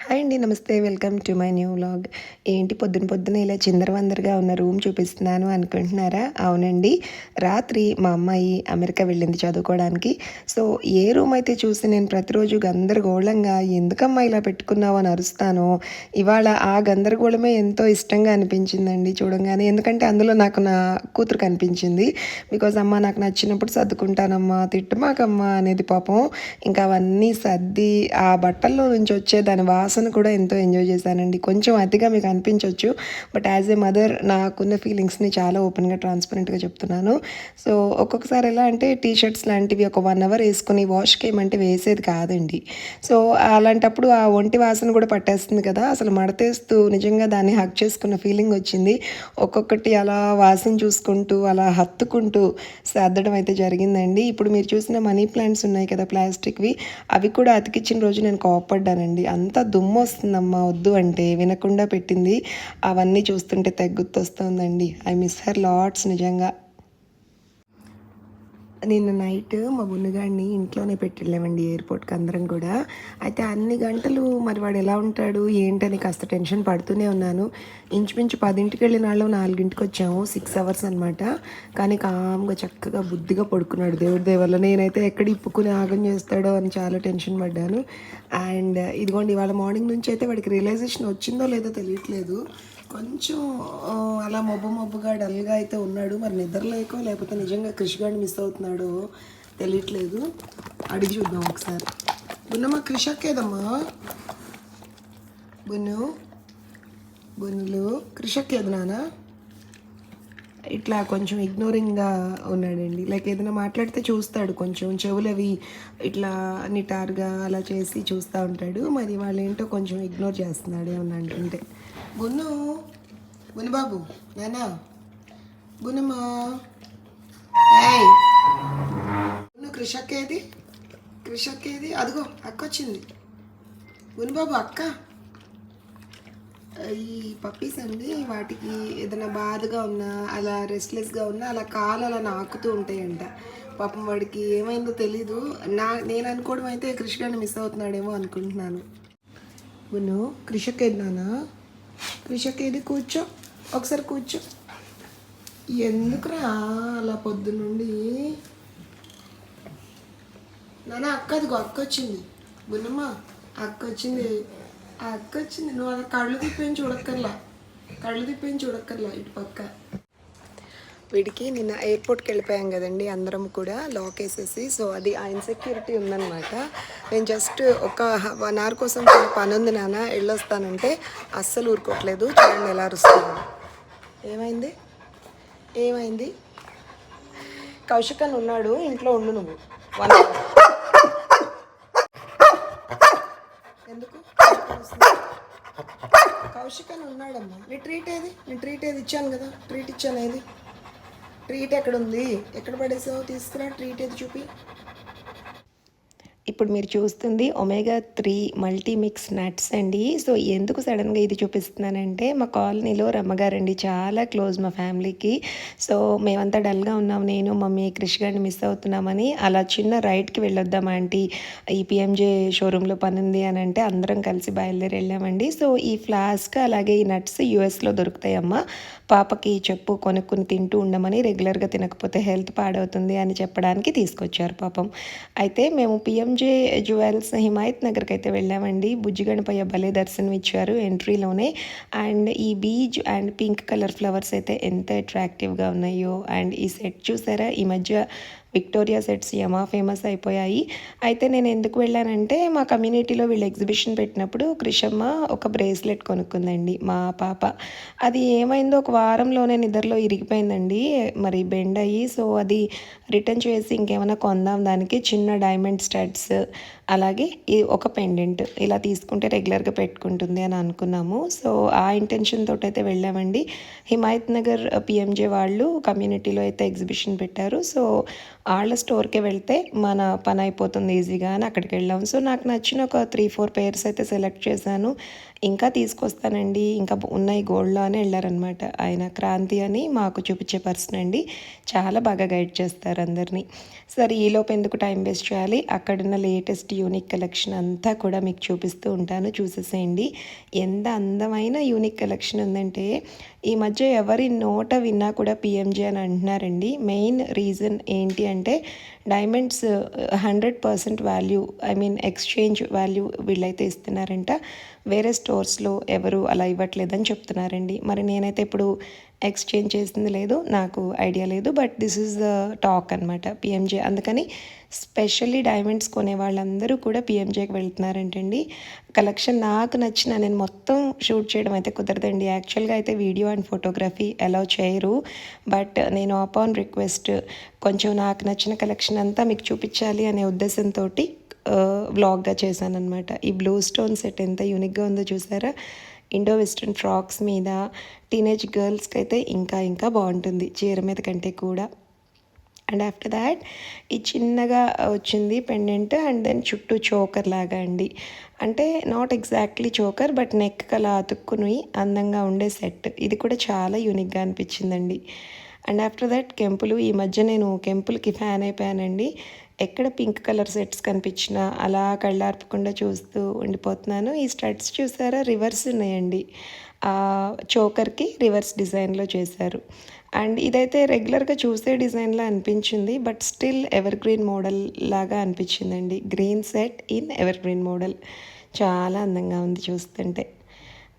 Hi అండి నమస్తే. Welcome to my new vlog. ఏంటి పొద్దున పొద్దున ఇలా చిందరవందరగా ఉన్న రూమ్ చూపిస్తున్నాను అనుకుంటున్నారా? అవునండి. రాత్రి మా అమ్మాయి అమెరికా వెళ్ళింది చదువుకోవడానికి. సో ఏ రూమ్ అయితే చూసి నేను ప్రతిరోజు గందరగోళంగా ఎందుకమ్మా ఇలా పెట్టుకున్నావు అని అరుస్తానో ఇవాళ ఆ గందరగోళమే ఎంతో ఇష్టంగా అనిపించిందండి చూడంగానే. ఎందుకంటే అందులో నాకు నా కూతురు కనిపించింది. బికాజ్ అమ్మ నాకు నచ్చినప్పుడు సర్దుకుంటానమ్మా తిట్టుమాకమ్మా అనేది పాపం. ఇంకా అవన్నీ సర్ది ఆ బట్టల్లో నుంచి వచ్చే దాని వాసన కూడా ఎంతో ఎంజాయ్ చేశానండి. కొంచెం అతిగా మీకు అనిపించవచ్చు బట్ యాజ్ ఏ మదర్ నాకున్న ఫీలింగ్స్ని చాలా ఓపెన్గా ట్రాన్స్పరెంట్గా చెప్తున్నాను. సో ఒక్కొక్కసారి ఎలా అంటే టీ షర్ట్స్ లాంటివి ఒక వన్ అవర్ వేసుకుని వాష్కి ఏమంటే వేసేది కాదండి. సో అలాంటప్పుడు ఆ ఒంటి వాసన కూడా పట్టేస్తుంది కదా అసలు మడతేస్తూ నిజంగా దాన్ని హక్ చేసుకున్న ఫీలింగ్ వచ్చింది. ఒక్కొక్కటి అలా వాసన చూసుకుంటూ అలా హత్తుకుంటూ సర్దడం అయితే జరిగిందండి. ఇప్పుడు మీరు చూసిన మనీ ప్లాంట్స్ ఉన్నాయి కదా ప్లాస్టిక్వి అవి కూడా అతికిచ్చిన రోజు నేను కోపడ్డానండి అంత దుమ్ము వస్తుందమ్మా వద్దు అంటే వినకుండా పెట్టింది. అవన్నీ చూస్తుంటే తగ్గుతొస్తుందండి ఐ మిస్ హర్ లాట్స్ నిజంగా. నిన్న నైట్ మా బున్నగాడిని ఇంట్లోనే పెట్టిళ్ళామండి ఎయిర్పోర్ట్కి అందరం కూడా. అయితే అన్ని గంటలు మరి వాడు ఎలా ఉంటాడు ఏంటని కాస్త టెన్షన్ పడుతూనే ఉన్నాను. ఇంచుమించు పదింటికి వెళ్ళిన వాళ్ళు నాలుగింటికి వచ్చాము సిక్స్ అవర్స్ అనమాట కానీ కామ్గా చక్కగా బుద్ధిగా పడుకున్నాడు దేవుడి దేవల్ల నేనైతే ఎక్కడ ఇప్పుకుని ఆగం చేస్తాడో అని చాలా టెన్షన్ పడ్డాను. అండ్ ఇదిగోండి ఇవాళ మార్నింగ్ నుంచి అయితే వాడికి రియలైజేషన్ వచ్చిందో లేదో తెలియట్లేదు. కొంచెం అలా మబ్బు మబ్బుగా డల్గా అయితే ఉన్నాడు. మరి నిద్ర లేకో లేకపోతే నిజంగా కృషి గారిని మిస్ అవుతున్నాడో తెలియట్లేదు. అడిగి చూద్దాం ఒకసారి. బున్నమ్మ కృషి బున్ను బున్నులు కృషి నాన్న ఇట్లా కొంచెం ఇగ్నోరింగ్గా ఉన్నాడండి. లైక్ ఏదైనా మాట్లాడితే చూస్తాడు కొంచెం. చెవులు అవి ఇట్లా నిటారుగా అలా చేసి చూస్తూ ఉంటాడు. మరి వాళ్ళు ఏంటో కొంచెం ఇగ్నోర్ చేస్తున్నాడు ఏమన్నా అంటుంటే. బున్ను గును బాబు నానా బున్నమ్మా ఏయ్. బున్ను కృషక్ ఏది కృషక్ ఏది అదిగో అక్క వచ్చింది గును బాబు అక్క. ఈ పప్పీస్ అండి వాటికి ఏదైనా బాధగా ఉన్నా అలా రెస్ట్లెస్గా ఉన్నా అలా కాలు అలా నాకుతూ ఉంటాయంట. పాపం వాడికి ఏమైందో తెలీదు. నా నేను అనుకోవడం అయితే కృష్ణని మిస్ అవుతున్నాడేమో అనుకుంటున్నాను. గును కృషక్ ఏది కృషక్ ఏది కూర్చో ఒకసారి కూర్చో. ఎందుకురా అలా పొద్దునుండి నాన్న అక్క అదిగో అక్క వచ్చింది. మునమ్మా అక్క వచ్చింది. ఆ అక్క వచ్చింది. నువ్వు అలా కళ్ళు తిప్పేం చూడక్కర్లా. కళ్ళు తిప్పేం చూడక్కర్లా ఇటు పక్క. వీడికి నిన్న ఎయిర్పోర్ట్కి వెళ్ళిపోయాం కదండి అందరం కూడా లాక్ వేసేసి సో అది ఆ ఇన్సెక్యూరిటీ ఉందన్నమాట. నేను జస్ట్ ఒక వన్ అవర్ కోసం పని ఉంది నాన్న వెళ్ళొస్తానంటే అస్సలు ఊరుకోవట్లేదు. చూడండి ఎలా అరుస్తుంది ఏమైంది? ఏమైంది? కౌశిక్ అని ఉన్నాడు ఇంట్లో ఉండు నువ్వు. వన్ అవర్ ఎందుకు? కౌశిక్ అని ఉన్నాడమ్మా. నీ ట్రీట్ ఏది? నీ ట్రీట్ ఏది ఇచ్చాను కదా ట్రీట్ ఇచ్చాను ఏది? ట్రీట్ ఎక్కడ ఉంది? ఎక్కడ పడేసావు? తీసుకురా ట్రీట్ ఏది చూపి. ఇప్పుడు మీరు చూస్తుంది ఒమేగా త్రీ మల్టీమిక్స్ నట్స్ అండి. సో ఎందుకు సడన్గా ఇది చూపిస్తున్నానంటే మా కాలనీలో రమ్మగారండి చాలా క్లోజ్ మా ఫ్యామిలీకి. సో మేమంతా డల్గా ఉన్నాం. నేను మమ్మీ క్రిష్ గారిని మిస్ అవుతున్నామని అలా చిన్న రైడ్కి వెళ్ళొద్దాం ఆంటీ. ఈ పిఎంజే షోరూంలో పని ఉంది అని అంటే అందరం కలిసి బయలుదేరి వెళ్ళామండి. సో ఈ ఫ్లాస్క్ అలాగే ఈ నట్స్ యూఎస్లో దొరుకుతాయమ్మా. పాపకి చెప్పు కొనుక్కుని తింటూ ఉండమని రెగ్యులర్గా తినకపోతే హెల్త్ పాడవుతుంది అని చెప్పడానికి తీసుకొచ్చారు పాపం. అయితే మేము పిఎంజే జ్యువెల్స్ హిమాయత్ నగర్కి అయితే వెళ్ళామండి బుజ్జిగణపయ్య భలే దర్శనం ఇచ్చారు ఎంట్రీలోనే. అండ్ ఈ beige and pink colour flowers అయితే ఎంత అట్రాక్టివ్గా ఉన్నాయో. అండ్ ఈ సెట్ చూసారా? ఈ మధ్య విక్టోరియా సెట్స్ యమా ఫేమస్ అయిపోయాయి. అయితే నేను ఎందుకు వెళ్ళానంటే మా కమ్యూనిటీలో వీళ్ళు ఎగ్జిబిషన్ పెట్టినప్పుడు కృషమ్మ ఒక బ్రేస్లెట్ కొనుక్కుందండి మా పాప. అది ఏమైందో ఒక వారంలోనే నిద్రలో ఇరిగిపోయిందండి మరి బెండ్ అయ్యి సో అది రిటర్న్ చేసి ఇంకేమైనా కొందాం దానికి చిన్న డైమండ్ స్టడ్స్ అలాగే ఈ ఒక పెండెంట్ ఇలా తీసుకుంటే రెగ్యులర్గా పెట్టుకుంటుంది అని అనుకున్నాము. సో ఆ ఇంటెన్షన్ అయితే వెళ్ళామండి. హిమాయత్ నగర్ uh, పిఎంజే వాళ్ళు కమ్యూనిటీలో అయితే ఎగ్జిబిషన్ పెట్టారు. సో వాళ్ళ స్టోర్కే వెళ్తే మన పని అయిపోతుంది ఈజీగా అని అక్కడికి వెళ్ళాం సో నాకు నచ్చిన ఒక త్రీ ఫోర్ పేర్స్ అయితే సెలెక్ట్ చేశాను. ఇంకా తీసుకొస్తానండి. ఇంకా ఉన్నాయి గోల్డ్లో అని వెళ్ళారనమాట ఆయన క్రాంతి అని మాకు చూపించే పర్సన్ అండి. చాలా బాగా గైడ్ చేస్తారు అందరినీ. సరే ఈలోపు ఎందుకు టైం వేస్ట్ చేయాలి? అక్కడున్న లేటెస్ట్ యూనిక్ కలెక్షన్ అంతా కూడా మీకు చూపిస్తూ ఉంటాను. చూసేసేయండి. ఎంత అందమైన యూనిక్ కలెక్షన్ ఉందంటే ఈ మధ్య ఎవరి నోట విన్నా కూడా పిఎంజే అని అంటున్నారండి. మెయిన్ రీజన్ ఏంటి అంటే diamonds hundred percent value I mean exchange value వీళ్ళైతే ఇస్తున్నారంట. వేరే స్టోర్స్లో ఎవరు అలా ఇవ్వట్లేదని చెప్తున్నారండి. మరి నేనైతే ఇప్పుడు ఎక్స్చేంజ్ చేసింది లేదు నాకు ఐడియా లేదు but this is the talk అనమాట పిఎంజే. అందుకని స్పెషల్లీ డైమండ్స్ కొనే వాళ్ళందరూ కూడా పిఎంజేకి వెళ్తున్నారంటండి. కలెక్షన్ నాకు నచ్చిన నేను మొత్తం షూట్ చేయడం అయితే కుదరదండి. యాక్చువల్గా అయితే వీడియో అండ్ ఫోటోగ్రఫీ అలౌ చేయరు బట్ నేను అపాన్ రిక్వెస్ట్ కొంచెం నాకు నచ్చిన కలెక్షన్ అంతా మీకు చూపించాలి అనే ఉద్దేశంతో వ్లాగ్గా చేశాను అనమాట ఈ బ్లూ స్టోన్ సెట్ ఎంత యూనిక్గా ఉందో చూసారా? ఇండో వెస్ట్రన్ ఫ్రాక్స్ మీద టీనేజ్ గర్ల్స్కి అయితే ఇంకా ఇంకా బాగుంటుంది చీర మీద కంటే కూడా. అండ్ ఆఫ్టర్ దాట్ ఈ చిన్నగా వచ్చింది పెండెంట్ అండ్ దెన్ చుట్టూ చోకర్ లాగా అండి. అంటే not exactly choker but neck అలా అతుక్కుని అందంగా ఉండే సెట్ ఇది కూడా చాలా యూనిక్గా అనిపించిందండి. అండ్ ఆఫ్టర్ దట్ కెంపులు. ఈ మధ్య నేను కెంపులకి ఫ్యాన్ అయిపోయానండి. ఎక్కడ పింక్ కలర్ సెట్స్ కనిపించినా అలా కళ్ళార్పకుండా చూస్తూ ఉండిపోతున్నాను. ఈ స్టడ్స్ చూసారా? రివర్స్ ఉన్నాయండి. చోకర్కి రివర్స్ డిజైన్లో చేశారు. అండ్ ఇదైతే రెగ్యులర్గా చూసే డిజైన్లా అనిపించింది but still evergreen model లాగా అనిపించిందండి. Green set in evergreen model చాలా అందంగా ఉంది చూస్తుంటే.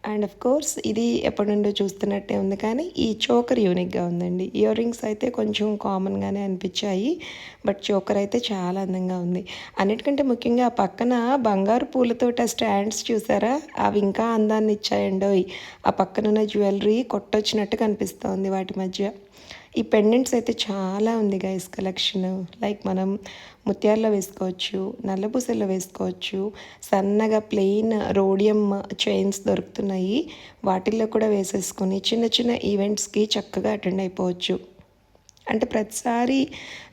అండ్ ఆఫ్ కోర్స్ ఇది ఎప్పటి నుండో చూస్తున్నట్టే ఉంది కానీ ఈ చోకర్ యూనిక్గా ఉందండి. ఇయర్ రింగ్స్ అయితే కొంచెం కామన్గానే అనిపించాయి బట్ చోకర్ అయితే చాలా అందంగా ఉంది. అన్నిటికంటే ముఖ్యంగా ఆ పక్కన బంగారు పూలతోట స్టాండ్స్ చూసారా? అవి ఇంకా అందాన్ని ఇచ్చాయండోయ్. ఆ పక్కనున్న జ్యువెలరీ కొట్టొచ్చినట్టు కనిపిస్తోంది వాటి మధ్య. ఈ పెండెంట్స్ అయితే చాలా ఉంది గైస్ కలెక్షన్ లైక్ మనం ముత్యాల్లో వేసుకోవచ్చు నల్లపూసల్లో వేసుకోవచ్చు సన్నగా ప్లెయిన్ రోడియం చైన్స్ దొరుకుతున్నాయి. వాటిల్లో కూడా వేసేసుకొని చిన్న చిన్న ఈవెంట్స్కి చక్కగా అటెండ్ అయిపోవచ్చు. అంటే ప్రతిసారి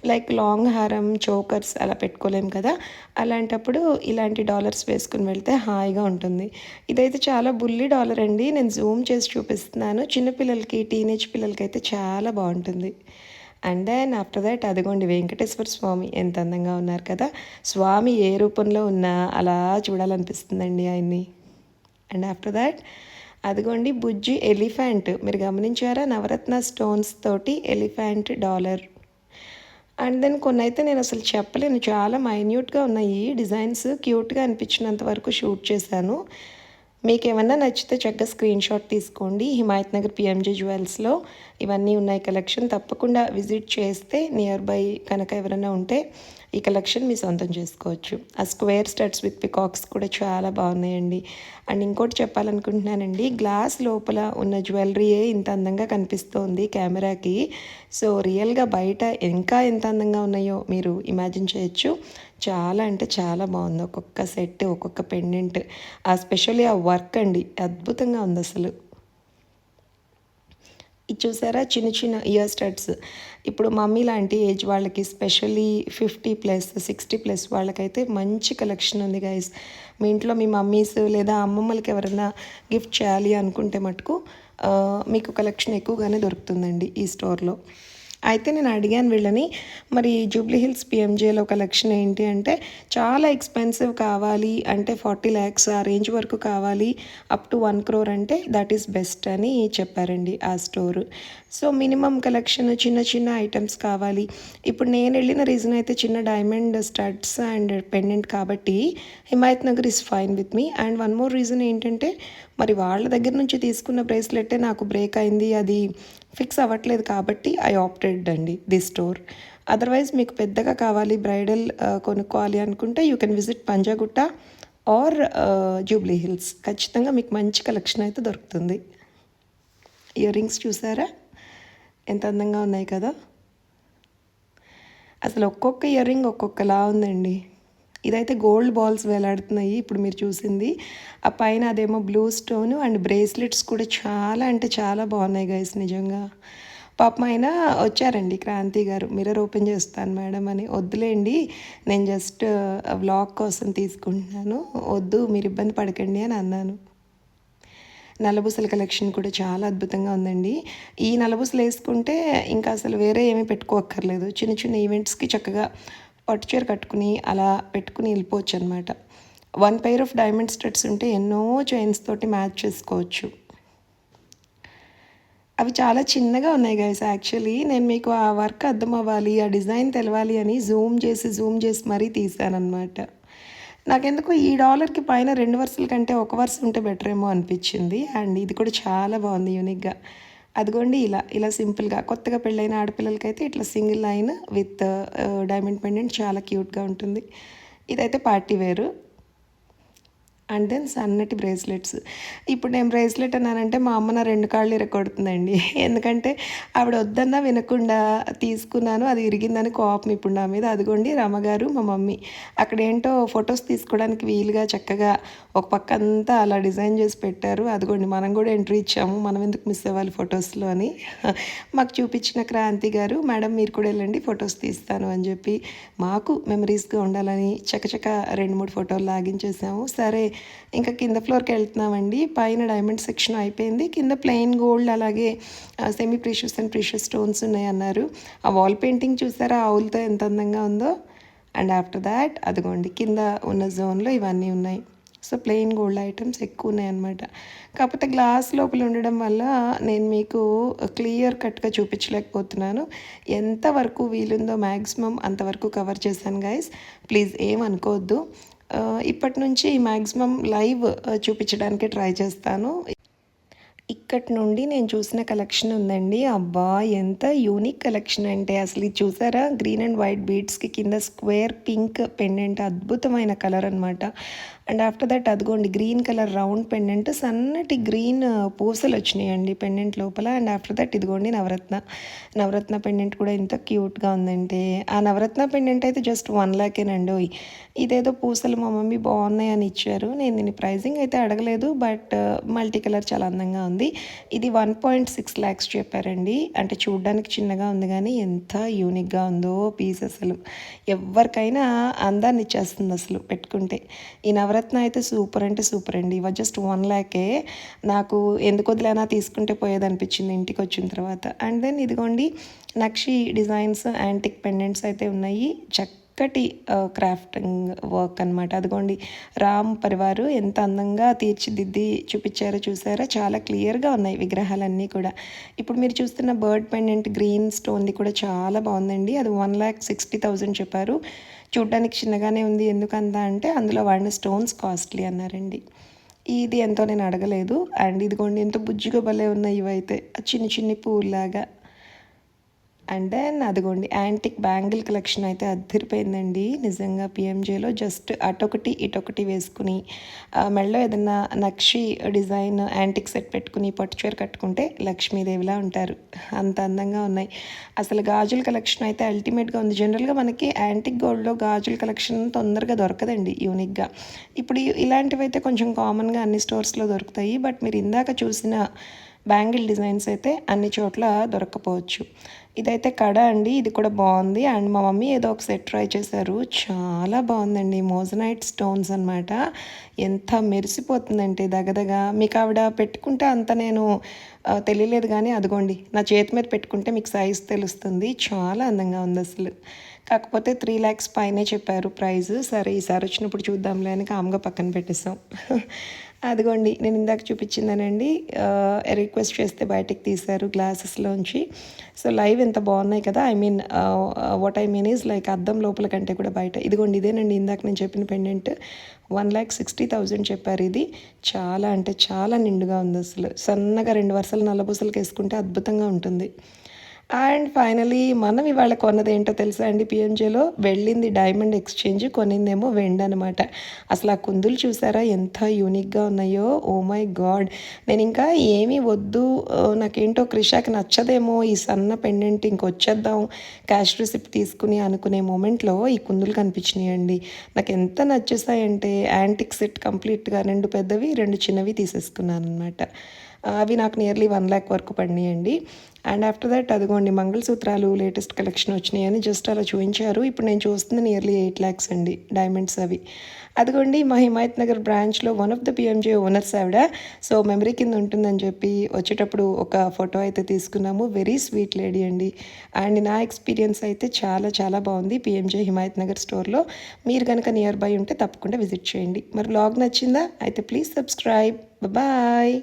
లైక్ లాంగ్ హారం చోకర్స్ అలా పెట్టుకోలేము కదా? అలాంటప్పుడు ఇలాంటి డాలర్స్ వేసుకుని వెళ్తే హాయిగా ఉంటుంది. ఇదైతే చాలా బుల్లి డాలర్ అండి. నేను జూమ్ చేసి చూపిస్తున్నాను. చిన్నపిల్లలకి టీనేజ్ పిల్లలకి అయితే చాలా బాగుంటుంది. అండ్ దెన్ ఆఫ్టర్ దాట్ అదిగోండి వెంకటేశ్వర స్వామి. ఎంత అందంగా ఉన్నారు కదా? స్వామి ఏ రూపంలో ఉన్నా అలా చూడాలనిపిస్తుందండి ఆయన్ని. అండ్ ఆఫ్టర్ దాట్ అదిగోండి బుజ్జి ఎలిఫెంట్. మీరు గమనించారా? నవరత్న స్టోన్స్ తోటి ఎలిఫెంట్ డాలర్. అండ్ దెన్ కొన్ని అయితే నేను అసలు చెప్పలేను. చాలా మైన్యూట్గా ఉన్నాయి. డిజైన్స్ క్యూట్గా అనిపించినంత వరకు షూట్ చేశాను. మీకు ఏమన్నా నచ్చితే చక్కగా స్క్రీన్ షాట్ తీసుకోండి. హిమాయత్ నగర్ పిఎంజే జ్యువెల్స్లో. ఇవన్నీ ఉన్నాయి. కలెక్షన్ తప్పకుండా విజిట్ చేస్తే నియర్ బై కనుక ఎవరైనా ఉంటే ఈ కలెక్షన్ మీ సొంతం చేసుకోవచ్చు. ఆ స్క్వేర్ స్టడ్స్ విత్ పికాక్స్ కూడా చాలా బాగున్నాయండి. అండ్ ఇంకోటి చెప్పాలనుకుంటున్నానండి గ్లాస్ లోపల ఉన్న జ్యువెలరీయే ఇంత అందంగా కనిపిస్తోంది కెమెరాకి. సో రియల్గా బయట ఇంకా ఎంత అందంగా ఉన్నాయో మీరు ఇమాజిన్ చేయొచ్చు. చాలా అంటే చాలా బాగుంది. ఒక్కొక్క సెట్ ఒక్కొక్క పెండెంట్. ఆ స్పెషల్లీ ఆ వర్క్ అండి అద్భుతంగా ఉంది అసలు. ఇది చూసారా? చిన్న చిన్న ఇయర్ స్టడ్స్ ఇప్పుడు మమ్మీ లాంటి ఏజ్ వాళ్ళకి specially fifty plus sixty plus వాళ్ళకైతే మంచి కలెక్షన్ ఉంది గైస్ మీ ఇంట్లో మీ మమ్మీస్ లేదా అమ్మమ్మలకి ఎవరైనా గిఫ్ట్ చేయాలి అనుకుంటే మటుకు మీకు కలెక్షన్ ఎక్కువగానే దొరుకుతుందండి ఈ స్టోర్లో అయితే నేను అడిగాను వీళ్ళని మరి జూబ్లీ హిల్స్ పిఎంజేలో కలెక్షన్ ఏంటి అంటే చాలా ఎక్స్పెన్సివ్ కావాలి అంటే ఫార్టీ ల్యాక్స్ ఆ రేంజ్ వరకు కావాలి అప్ టు వన్ క్రోర్ అంటే దట్ ఈస్ బెస్ట్ అని చెప్పారండి ఆ స్టోర్. సో మినిమం కలెక్షన్ చిన్న చిన్న ఐటమ్స్ కావాలి. ఇప్పుడు నేను వెళ్ళిన రీజన్ అయితే చిన్న డైమండ్ స్టడ్స్ అండ్ పెండెంట్ కాబట్టి Himayat Nagar is fine with me and one more reason ఏంటంటే మరి వాళ్ళ దగ్గర నుంచి తీసుకున్న బ్రేస్లెట్టే నాకు బ్రేక్ అయింది అది ఫిక్స్ అవ్వట్లేదు కాబట్టి ఐ ఆప్టెడ్ అండి ది స్టోర్ అదర్వైజ్ మీకు పెద్దగా కావాలి బ్రైడల్ uh, కొనుక్కోవాలి అనుకుంటే you can visit Panjagutta or Jubilee Hills ఖచ్చితంగా మీకు మంచి కలెక్షన్ అయితే దొరుకుతుంది. ఇయర్ రింగ్స్ చూసారా? ఎంత అందంగా ఉన్నాయి కదా? అసలు ఒక్కొక్క ఇయర్ రింగ్ ఒక్కొక్కలా ఉందండి. ఇదైతే గోల్డ్ బాల్స్ వేలాడుతున్నాయి ఇప్పుడు మీరు చూసింది. ఆ పైన అదేమో బ్లూ స్టోన్ అండ్ బ్రేస్లెట్స్ కూడా చాలా అంటే చాలా బాగున్నాయి గైస్ నిజంగా. పాపం ఆయన వచ్చారండి క్రాంతి గారు. మిర్రర్ ఓపెన్ చేస్తాను మేడం అని. వద్దులేండి నేను జస్ట్ వ్లాగ్ కోసం తీసుకుంటున్నాను. వద్దు మీరు ఇబ్బంది పడకండి అని అన్నాను. నల్లబుసల కలెక్షన్ కూడా చాలా అద్భుతంగా ఉందండి. ఈ నలబుసలు వేసుకుంటే ఇంకా అసలు వేరే ఏమీ పెట్టుకోక్కర్లేదు. చిన్న చిన్న ఈవెంట్స్కి చక్కగా పట్టుచీర కట్టుకుని అలా పెట్టుకుని వెళ్ళిపోవచ్చు అనమాట one pair of diamond studs ఉంటే ఎన్నో చైన్స్ తోటి మ్యాచ్ చేసుకోవచ్చు. అవి చాలా చిన్నగా ఉన్నాయి గైస్ యాక్చువల్లీ నేను మీకు ఆ వర్క్ అర్థం అవ్వాలి ఆ డిజైన్ తెలవాలి అని జూమ్ చేసి జూమ్ చేసి మరీ తీసానమాట నాకెందుకు ఈ డాలర్కి పైన రెండు వరుసల కంటే ఒక వరుస ఉంటే బెటర్ ఏమో అనిపించింది. అండ్ ఇది కూడా చాలా బాగుంది యూనిక్గా. అదిగోండి ఇలా ఇలా సింపుల్గా. కొత్తగా పెళ్ళైన ఆడపిల్లలకైతే ఇట్లా single line with diamond pendant చాలా క్యూట్గా ఉంటుంది. ఇదైతే పార్టీ వేరు. అండ్ దెన్ సన్నటి బ్రేస్లెట్స్. ఇప్పుడు నేను బ్రేస్లెట్ అన్నానంటే మా అమ్మ నా రెండు కాళ్ళు ఇరగొడుతుందండి. ఎందుకంటే ఆవిడ వద్దన్నా వినకుండా తీసుకున్నాను అది ఇరిగిందని కోపం ఇప్పుడు నా మీద. అదిగోండి రమ్మగారు మా మమ్మీ. అక్కడ ఏంటో ఫొటోస్ తీసుకోవడానికి వీలుగా చక్కగా ఒక పక్క అంతా అలా డిజైన్ చేసి పెట్టారు. అదిగోండి మనం కూడా ఎంట్రీ ఇచ్చాము. మనం ఎందుకు మిస్ అవ్వాలి ఫొటోస్లో అని. మాకు చూపించిన క్రాంతి గారు మేడం మీరు కూడా వెళ్ళండి ఫొటోస్ తీస్తాను అని చెప్పి మాకు మెమరీస్గా ఉండాలని చకచక రెండు మూడు ఫోటోలు లాగించేసాము. సరే ఇంకా కింద ఫ్లోర్కి వెళ్తున్నామండి. పైన డైమండ్ సెక్షన్ అయిపోయింది. కింద ప్లెయిన్ గోల్డ్ అలాగే semi precious and precious stones ఉన్నాయి అన్నారు ఆ వాల్ పెయింటింగ్ చూసారా? ఆవులతో ఎంత అందంగా ఉందో. అండ్ ఆఫ్టర్ దాట్ అదిగోండి కింద ఉన్న జోన్లో ఇవన్నీ ఉన్నాయి. సో ప్లెయిన్ గోల్డ్ ఐటమ్స్ ఎక్కువ ఉన్నాయి అనమాట కాకపోతే గ్లాస్ లోపల ఉండడం వల్ల నేను మీకు క్లియర్ కట్గా చూపించలేకపోతున్నాను. ఎంతవరకు వీలుందో మ్యాక్సిమం అంతవరకు కవర్ చేశాను గైస్ ప్లీజ్ ఏమనుకోవద్దు ఇప్పటి నుంచి మ్యాక్సిమం లైవ్ చూపించడానికి ట్రై చేస్తాను. ఇక్కడి నుండి నేను చూసిన కలెక్షన్ ఉందండి. అబ్బా ఎంత యూనిక్ కలెక్షన్ అంటే అసలు ఇది చూసారా? గ్రీన్ అండ్ వైట్ బీడ్స్కి కింద స్క్వేర్ పింక్ పెండెంట్ అద్భుతమైన కలర్ అనమాట అండ్ ఆఫ్టర్ దట్ అదిగోండి గ్రీన్ కలర్ రౌండ్ పెండెంట్ సన్నటి గ్రీన్ పూసలు వచ్చినాయండి పెండెంట్ లోపల. అండ్ ఆఫ్టర్ దట్ ఇదిగోండి నవరత్న. నవరత్న పెండెంట్ కూడా ఎంత క్యూట్గా ఉందంటే ఆ నవరత్న పెండెంట్ అయితే జస్ట్ వన్ ల్యాకేనండి ఇదేదో పూసలు మా మమ్మీ బాగున్నాయి అని ఇచ్చారు. నేను దీని ప్రైజింగ్ అయితే అడగలేదు బట్ మల్టీ కలర్ చాలా అందంగా ఉంది. ఇది వన్ పాయింట్ సిక్స్ ల్యాక్స్ చెప్పారండి. అంటే చూడడానికి చిన్నగా ఉంది కానీ ఎంత యూనిక్గా ఉందో పీస్ అసలు. ఎవరికైనా అందాన్ని ఇచ్చేస్తుంది అసలు పెట్టుకుంటే. ఈ నవరత్న నవరత్న అయితే సూపర్ అంటే సూపర్ అండి. ఇవ జస్ట్ వన్ ల్యాకే నాకు ఎందుకు వదిలేనా తీసుకుంటే పోయేది అనిపించింది ఇంటికి వచ్చిన తర్వాత. అండ్ దెన్ ఇదిగోండి నక్షి డిజైన్స్ యాంటిక్ పెండెంట్స్ అయితే ఉన్నాయి. చక్కటి క్రాఫ్టింగ్ వర్క్ అనమాట అదిగోండి రామ్ పరివారు ఎంత అందంగా తీర్చిదిద్ది చూపించారో చూసారో? చాలా క్లియర్గా ఉన్నాయి విగ్రహాలన్నీ కూడా. ఇప్పుడు మీరు చూస్తున్న బర్డ్ పెండెంట్ గ్రీన్ స్టోన్ది కూడా చాలా బాగుందండి. అది వన్ ల్యాక్ సిక్స్టీ థౌజండ్ చెప్పారు. చూడ్డానికి చిన్నగానే ఉంది. ఎందుకంతా అంటే అందులో వాడిన స్టోన్స్ కాస్ట్లీ అన్నారండి. ఇది ఎంతో నేను అడగలేదు. అండ్ ఇదిగోండి ఎంతో బుజ్జిగా భలే ఉన్నాయి ఇవైతే. చిన్న చిన్ని పూల్లాగా. అండ్ దెన్ అదిగోండి యాంటిక్ బ్యాంగిల్ కలెక్షన్ అయితే అద్దరిపోయిందండి నిజంగా పిఎంజేలో జస్ట్ అటొకటి ఇటొకటి వేసుకుని మెళ్ళో ఏదన్నా నక్షి డిజైన్ యాంటిక్ సెట్ పెట్టుకుని పట్టుచీర కట్టుకుంటే లక్ష్మీదేవిలా ఉంటారు. అంత అందంగా ఉన్నాయి. అసలు గాజుల కలెక్షన్ అయితే అల్టిమేట్గా ఉంది. జనరల్గా మనకి యాంటిక్ గోల్డ్లో గాజుల కలెక్షన్ తొందరగా దొరకదండి యూనిక్గా. ఇప్పుడు ఇలాంటివి అయితే కొంచెం కామన్గా అన్ని స్టోర్స్లో దొరుకుతాయి. బట్ మీరు ఇందాక చూసిన బ్యాంగిల్ డిజైన్స్ అయితే అన్ని చోట్ల దొరకపోవచ్చు. ఇదైతే కడ అండి ఇది కూడా బాగుంది. అండ్ మా మమ్మీ ఏదో ఒక సెట్ ట్రై చేశారు. చాలా బాగుందండి. మోజనైట్ స్టోన్స్ అనమాట ఎంత మెరిసిపోతుందంటే దగదగ. మీకు ఆవిడ పెట్టుకుంటే అంత నేను తెలియలేదు కానీ అదిగోండి నా చేతి మీద పెట్టుకుంటే మీకు సైజ్ తెలుస్తుంది. చాలా అందంగా ఉంది అసలు. కాకపోతే త్రీ ల్యాక్స్ పైనే చెప్పారు ప్రైస్ సరే ఈసారి వచ్చినప్పుడు చూద్దాంలే అని కామ్గా పక్కన పెట్టేసాం అదిగోండి నేను ఇందాక చూపించిందనండి. రిక్వెస్ట్ చేస్తే బయటికి తీశారు గ్లాసెస్లోంచి సో లైవ్ ఎంత బాగున్నాయి కదా I mean what I mean is like అద్దం లోపల కంటే కూడా బయట. ఇదిగోండి ఇదేనండి ఇందాక నేను చెప్పిన pendant one lakh sixty thousand చెప్పారు ఇది. చాలా అంటే చాలా నిండుగా ఉంది అసలు. సన్నగా రెండు వరుసలు నల్లబూసలకు వేసుకుంటే అద్భుతంగా ఉంటుంది. అండ్ ఫైనలీ మనం ఇవాళ కొన్నది ఏంటో తెలుసా అండి? పిఎంజేలో వెళ్ళింది డైమండ్ ఎక్స్చేంజ్ కొనిందేమో వెండి అనమాట అసలు ఆ కుందులు చూసారా? ఎంత యూనిక్గా ఉన్నాయో. Oh my god. నేను ఇంకా ఏమీ వద్దు. నాకేంటో క్రిషాకి నచ్చదేమో. ఈ సన్న పెండెంట్ ఇంకొచ్చేద్దాం క్యాష్ రిసిప్ట్ తీసుకుని అనుకునే మూమెంట్లో ఈ కుందులు కనిపించినాయండి. నాకు ఎంత నచ్చేసాయంటే యాంటిక్ సెట్ కంప్లీట్గా రెండు పెద్దవి రెండు చిన్నవి తీసేసుకున్నాను అనమాట అవి నాకు నియర్లీ వన్ ల్యాక్ వరకు పడినాయండి. అండ్ ఆఫ్టర్ దట్ అదిగోండి మంగళసూత్రాలు లేటెస్ట్ కలెక్షన్ వచ్చినాయని జస్ట్ అలా చూపించారు. ఇప్పుడు నేను చూస్తుంది నియర్లీ ఎయిట్ ల్యాక్స్ అండి డైమండ్స్ అవి. అదిగోండి మా హిమాయత్ నగర్ బ్రాంచ్లో one of the PMJ owners ఆవిడ. సో మెమరీ కింద ఉంటుందని చెప్పి వచ్చేటప్పుడు ఒక ఫోటో అయితే తీసుకున్నాము. వెరీ స్వీట్ లేడీ అండి. అండ్ నా ఎక్స్పీరియన్స్ అయితే చాలా చాలా బాగుంది పిఎంజే హిమాయత్ నగర్ స్టోర్లో మీరు కనుక నియర్ బై ఉంటే తప్పకుండా విజిట్ చేయండి. మరి బ్లాగ్ నచ్చిందా? అయితే ప్లీజ్ సబ్స్క్రైబ్ బాయ్